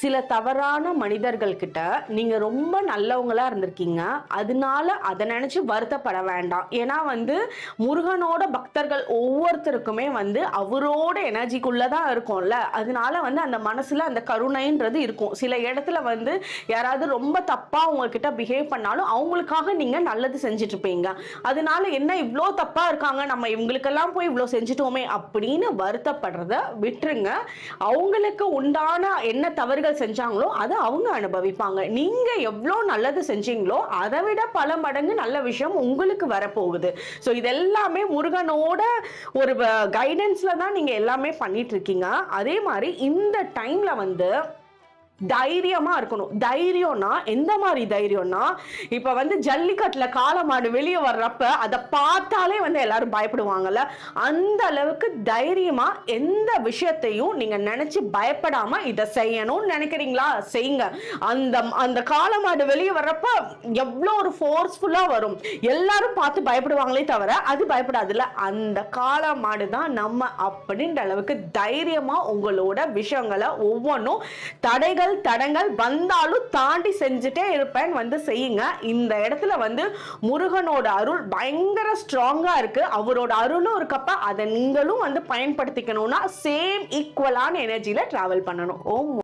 சில தவறான மனிதர்கள் கிட்ட நீங்க ரொம்ப நல்லவங்களா இருந்திருக்கீங்க. அதனால அதை நினைச்சு வருத்தப்பட வேண்டாம். ஏன்னா வந்து முருகனோட பக்தர்கள் ஒவ்வொருத்தருக்குமே வந்து அவரோட எனர்ஜிக்குள்ளதான் இருக்கும்ல. அதனால வந்து அந்த மனசுல அந்த கருணைன்றது இருக்கும். சில இடத்துல வந்து யாராவது ரொம்ப தப்பா உங்ககிட்ட பிஹேவ் பண்ணாலும் அவங்களுக்காக நீங்க நல்லது செஞ்சுட்டு இருப்பீங்க அதனால என்ன இவ்வளோ தப்பா இருக்காங்க நம்ம இவங்களுக்கெல்லாம் போய் இவ்வளோ செஞ்சுட்டோமே அப்படின்னு வருத்தப்படுறத விட்டுருங்க. அவங்களுக்கு உண்டான என்ன தவறுகள் செஞ்சாங்களோ அதை அவங்க அனுபவிப்பாங்க. நீங்க எவ்வளோ நல்லது செஞ்சீங்களோ அதை விட பல மடங்கு நல்ல விஷயம் உங்களுக்கு வரப்போகுது. ஸோ இதெல்லாமே முருகனோட ஒரு கைடன்ஸ்ல தான் நீங்க எல்லாமே பண்ணிட்டு இருக்கீங்க. அதே மாதிரி இந்த டைம்ல வந்து தைரியமா இருக்கணும். தைரியம்னா எந்த மாதிரி தைரியம்னா இப்ப வந்து ஜல்லிக்கட்டுல காலமாடு வெளியே வர்றப்ப அதை பார்த்தாலே வந்து எல்லாரும் பயப்படுவாங்கல்ல? அந்த அளவுக்கு தைரியமா எந்த விஷயத்தையும் நீங்க நினைச்சு பயப்படாம இதை செய்யணும்னு நினைக்கிறீங்களா? செய்யுங்க. அந்த அந்த காலமாடு வெளியே வர்றப்ப எவ்வளோ ஒரு ஃபோர்ஸ்ஃபுல்லா வரும். எல்லாரும் பார்த்து பயப்படுவாங்களே தவிர அது பயப்படாதுல்ல. அந்த காலமாடு தான் நம்ம அப்படின்ற அளவுக்கு தைரியமா உங்களோட விஷயங்களை ஒவ்வொன்றும் தடைகள் தடங்கள் வந்தாலும் தாண்டி செஞ்சுட்டே இருப்பேன் வந்து செய்யுங்க. இந்த இடத்துல வந்து முருகனோட அருள் பயங்கர ஸ்ட்ராங்கா இருக்கு. அவரோட அருளும் இருக்கப்ப அதை நீங்களும் வந்து பயன்படுத்திக்கணும்னா சேம் ஈக்குவலான எனர்ஜியில டிராவல் பண்ணணும். ஓம்